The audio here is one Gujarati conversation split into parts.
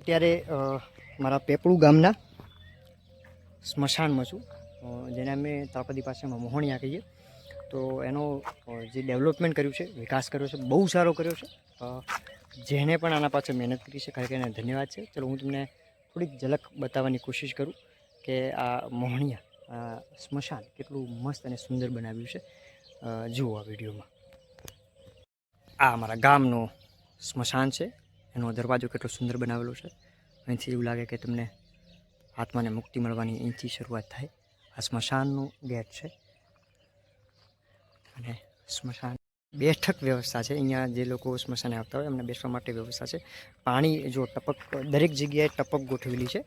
અત્યારે મારા પેપળું ગામના સ્મશાનમાં છું. જેને અમે તાપદી પાસેમાં મોહણિયા કહીએ તો એનો જે ડેવલપમેન્ટ કર્યું છે, વિકાસ કર્યો છે, બહુ સારો કર્યો છે. જેને પણ આના પાછળ મહેનત કરી છે ખરેખર એને ધન્યવાદ છે. ચલો, હું તમને થોડીક ઝલક બતાવવાની કોશિશ કરું કે આ મોહણિયા સ્મશાન કેટલું મસ્ત અને સુંદર બનાવ્યું છે. જુઓ આ વિડીયોમાં. આ અમારા ગામનો સ્મશાન છે. એનો દરવાજો કેટલો સુંદર બનાવેલો છે. અહીંથી એવું લાગે કે તમને આત્માને મુક્તિ મળવાની અહીંથી શરૂઆત થાય. આ સ્મશાનનું ગેટ છે. અને સ્મશાન બેઠક વ્યવસ્થા છે. અહીંયા જે લોકો સ્મશાને આવતા હોય એમને બેસવા માટે વ્યવસ્થા છે. પાણી જો ટપક, દરેક જગ્યાએ ટપક ગોઠવેલી છે.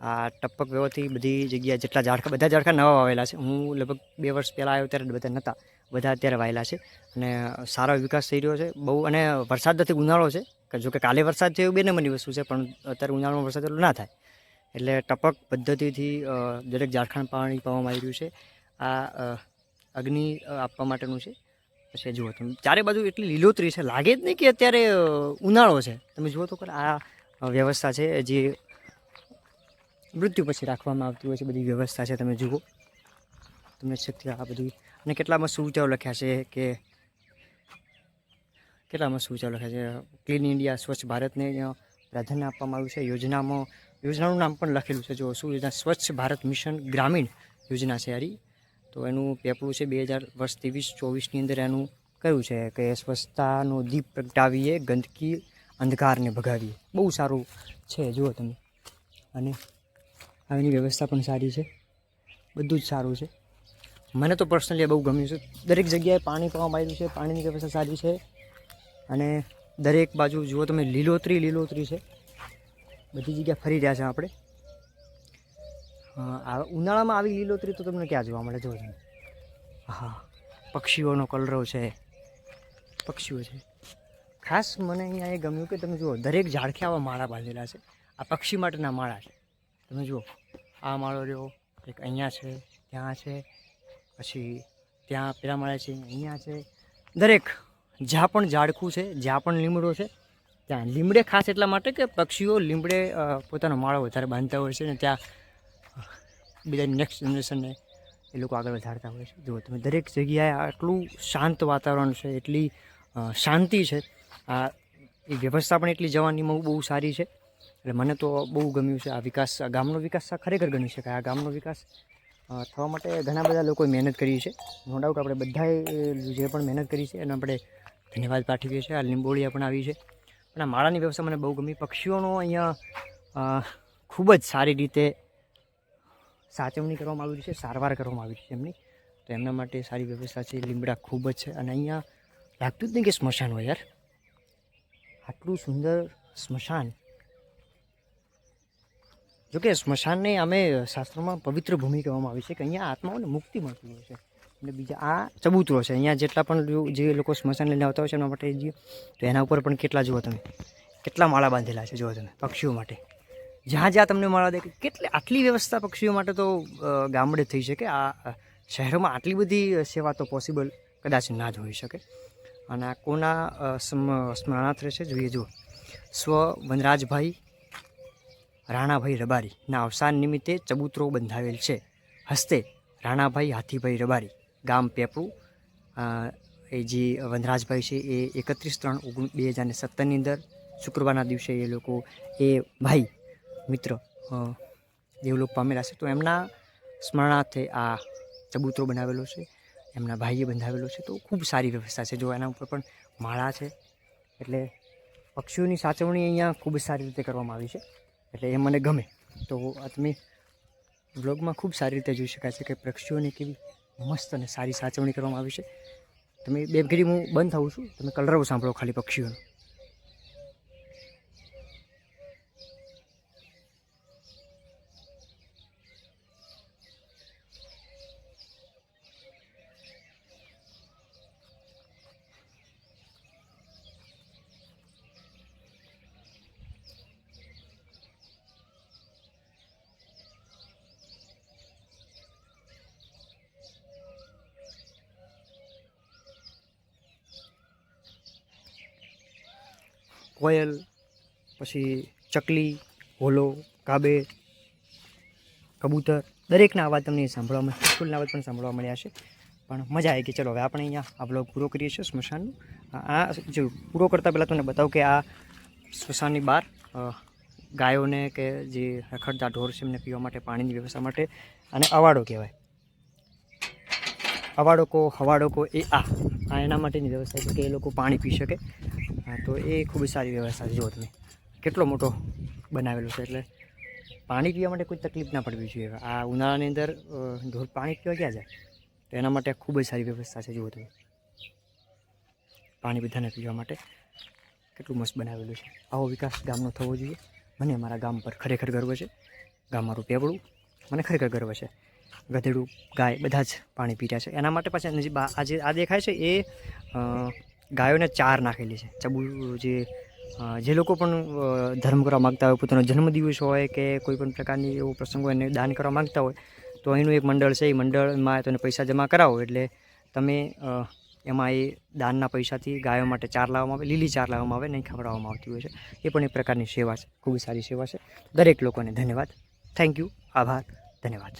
આ ટપક વ્યવસ્થિત બધી જગ્યાએ જેટલા ઝાડખા, બધા ઝાડખા નવા વાવેલા છે. હું લગભગ બે વર્ષ પહેલાં આવ્યો ત્યારે બધા નહોતા બધા અત્યારે વાવેલા છે. અને સારો વિકાસ થઈ રહ્યો છે. બહુ, અને વરસાદ નથી ઉનાળો છે. કે જો કે કાલે વરસાદ થયો બે નંબરની વસ્તુ છે, પણ અત્યારે ઉનાળામાં વરસાદ એટલો ના થાય. એટલે ટપક પદ્ધતિથી દરેક ઝારખંડ પાણી પાવામાં આવી રહ્યું છે. આ અગ્નિ આપવા માટેનું છે. પછી જુઓ તમે. ચારે બાજુ એટલી લીલોતરી છે. લાગે જ નહીં કે અત્યારે ઉનાળો છે. તમે જુઓ તો કે આ વ્યવસ્થા છે જે મૃત્યુ પછી રાખવામાં આવતી હોય છે. બધી વ્યવસ્થા છે. તમે જુઓ. તમને શક્તિ આ બધી, અને કેટલામાં સુવિચારો લખ્યા છે કે કેટલામાં સુવિચારો લખે છે. ક્લીન ઇન્ડિયા સ્વચ્છ ભારતને પ્રાધાન્ય આપવામાં આવ્યું છે. યોજનામાં, યોજનાનું નામ પણ લખેલું છે. જો શું યોજના? સ્વચ્છ ભારત મિશન ગ્રામીણ યોજના છે હારી. તો એનું પેપડું છે બે હજાર વર્ષ ત્રેવીસ ચોવીસની અંદર એનું કયું છે? કે સ્વચ્છતાનો દીપ પ્રગટાવીએ, ગંદકી અંધકારને ભગાવીએ. બહુ સારું છે, જુઓ તમે. અને આની વ્યવસ્થા પણ સારી છે. બધું જ સારું છે. મને તો પર્સનલી બહુ ગમ્યું છે. દરેક જગ્યાએ પાણી પાવામાં આવ્યું છે. પાણીની વ્યવસ્થા સારી છે. અને દરેક બાજુ જુઓ તમે લીલોતરી લીલોતરી છે. બધી જગ્યા ફરી રહ્યા છે આપણે. આ ઉનાળામાં આવી લીલોતરી તો તમને ક્યાં જોવા મળે? જો તમે. હા, પક્ષીઓનો કલરવ છે. પક્ષીઓ છે. ખાસ મને અહીંયા એ ગમ્યું કે તમે જુઓ, દરેક ઝાડખે આવા માળા બાંધેલા છે. આ પક્ષી માટેના માળા છે. તમે જુઓ, આ માળો રહ્યો, એક અહીંયા છે, ત્યાં છે, પછી ત્યાં પેલા માળા છે, અહીંયા છે. દરેક જ્યાં પણ ઝાડખું છે, જ્યાં પણ લીમડો છે, ત્યાં લીમડે ખાસ એટલા માટે કે પક્ષીઓ લીમડે પોતાનો માળો વધારે બાંધતા હોય છે ને ત્યાં બીજા નેક્સ્ટ જનરેશનને એ લોકો આગળ વધારતા હોય છે. જુઓ તમે, દરેક જગ્યાએ આટલું શાંત વાતાવરણ છે, એટલી શાંતિ છે. આ, એ વ્યવસ્થા પણ એટલી જવાની બહુ સારી છે. એટલે મને તો બહુ ગમ્યું છે આ વિકાસ ગામનો વિકાસ ખરેખર ગણી શકાય. આ ગામનો વિકાસ થવા માટે ઘણા બધા લોકોએ મહેનત કરી છે. નો ડાઉટ આપણે બધાએ જે પણ મહેનત કરી છે એને આપણે ધન્યવાદ પાઠવી છે આ લીંબોળી પણ આવી છે. પણ આ માળાની વ્યવસ્થા મને બહુ ગમી. પક્ષીઓનો અહીંયા ખૂબ જ સારી રીતે સાચવણી કરવામાં આવી છે, સારવાર કરવામાં આવી છે એમની. તો એમના માટે સારી વ્યવસ્થા છે. લીમડા ખૂબ જ છે. અને અહીંયા લાગતું જ નહીં કે સ્મશાન હોય યાર. આટલું સુંદર સ્મશાન. જોકે સ્મશાનને અમે શાસ્ત્રોમાં પવિત્ર ભૂમિ કહેવામાં આવી છે કે અહીંયા આત્માઓને મુક્તિ મળતી હોય છે. અને બીજા આ ચબૂતરો છે. અહીંયા જેટલા પણ જે લોકો સ્મશાન લઈને આવતા હોય છે એના માટે જે તો એના ઉપર પણ કેટલા જુઓ તમે? કેટલા માળા બાંધેલા છે જુઓ તમે પક્ષીઓ માટે? જ્યાં જ્યાં તમને માળા દે કેટલી આટલી વ્યવસ્થા પક્ષીઓ માટે તો ગામડે થઈ શકે. આ શહેરોમાં આટલી બધી સેવા તો પોસિબલ કદાચ ના જ હોઈ શકે. અને આ કોના સ્મ- સ્મરણાર્થ રહેશે? જોઈએ, જુઓ. સ્વ વનરાજભાઈ રાણાભાઈ રબારી ના અવસાન નિમિત્તે ચબૂતરો બંધાવેલ છે. હસ્તે રાણાભાઈ હાથીભાઈ રબારી ગામ પેપરું એ જે વનરાજભાઈ છે, એ એકત્રીસ ત્રણ ઓગણ બે હજાર ને સત્તરની અંદર શુક્રવારના દિવસે એ લોકો, એ ભાઈ, મિત્ર દેવલોક પામેલા છે. તો એમના સ્મરણાર્થે આ ચબૂતરો બનાવેલો છે, એમના ભાઈએ બંધાવેલો છે. તો ખૂબ સારી વ્યવસ્થા છે. જો એના ઉપર પણ માળા છે, એટલે પક્ષીઓની સાચવણી અહીંયા ખૂબ સારી રીતે કરવામાં આવી છે. એટલે એ મને ગમે. તો આ તમે બ્લોગમાં ખૂબ સારી રીતે જોઈ શકાય છે કે પક્ષીઓની કેવી મસ્ત અને સારી સાચવણી કરવામાં આવી છે. તમે બે ઘડી હું બંધ થાઉં છું. તમે કલરવ સાંભળો, ખાલી પક્ષીઓનો. કોયલ, પછી ચકલી, હોલો, કાબે, કબૂતર, દરેકના અવાજ તમને સાંભળવા ફૂલના અવાજ પણ સાંભળવા મળ્યા છે. પણ મજા આવી ગઈ. ચલો, હવે આપણે અહીંયા આ બ્લોગ પૂરો કરીએ છીએ સ્મશાનનું. આ જો પૂરો કરતાં પહેલાં તમને બતાવું કે આ સ્મશાનની બહાર ગાયોને કે જે રખડતા ઢોર છે એમને પીવા માટે, પાણીની વ્યવસ્થા માટે અને અવાડો કહેવાય. અવાડોકો, હવાડોકો એ આ આ એના માટેની વ્યવસ્થા છે કે એ લોકો પાણી પી શકે. હા, તો એ ખૂબ સારી વ્યવસ્થા છે જુઓ કેટલો મોટો બનાવેલો છે એટલે પાણી પીવા માટે કોઈ તકલીફ ના પડવી જોઈએ. આ ઉનાળાની અંદર ઢોર પાણી પીવા ક્યાં જાય? તો એના માટે ખૂબ જ સારી વ્યવસ્થા છે જુઓ તમે. પાણી બધાને પીવા માટે કેટલું મસ્ત બનાવેલું છે. આવો વિકાસ ગામનો થવો જોઈએ. મને મારા ગામ પર ખરેખર ગર્વ છે. ગામ મારું પેવડું. મને ખરેખર ગર્વ છે. ગધેડું ગાય બધા જ પાણી પીતા છે. એના માટે પાછા નજીક આ આ દેખાય છે એ ગાયોને ચાર નાખેલી છે. ચબુ, જે જે લોકો પણ ધર્મ કરવા માગતા હોય, પોતાનો જન્મદિવસ હોય કે કોઈ પણ પ્રકારની એવો પ્રસંગ હોય એને દાન કરવા માગતા હોય, તો અહીંનું એક મંડળ છે. એ મંડળમાં તમે પૈસા જમા કરાવો એટલે તમે એમાં એ દાનના પૈસાથી ગાયો માટે ચાર લાવવામાં આવે, લીલી ચાર લાવવામાં આવે, નહીં ખવડાવવામાં આવતી હોય છે. એ પણ એક પ્રકારની સેવા છે. ખૂબ સારી સેવા છે. દરેક લોકોને ધન્યવાદ. થેન્ક યુ આભાર. ધન્યવાદ.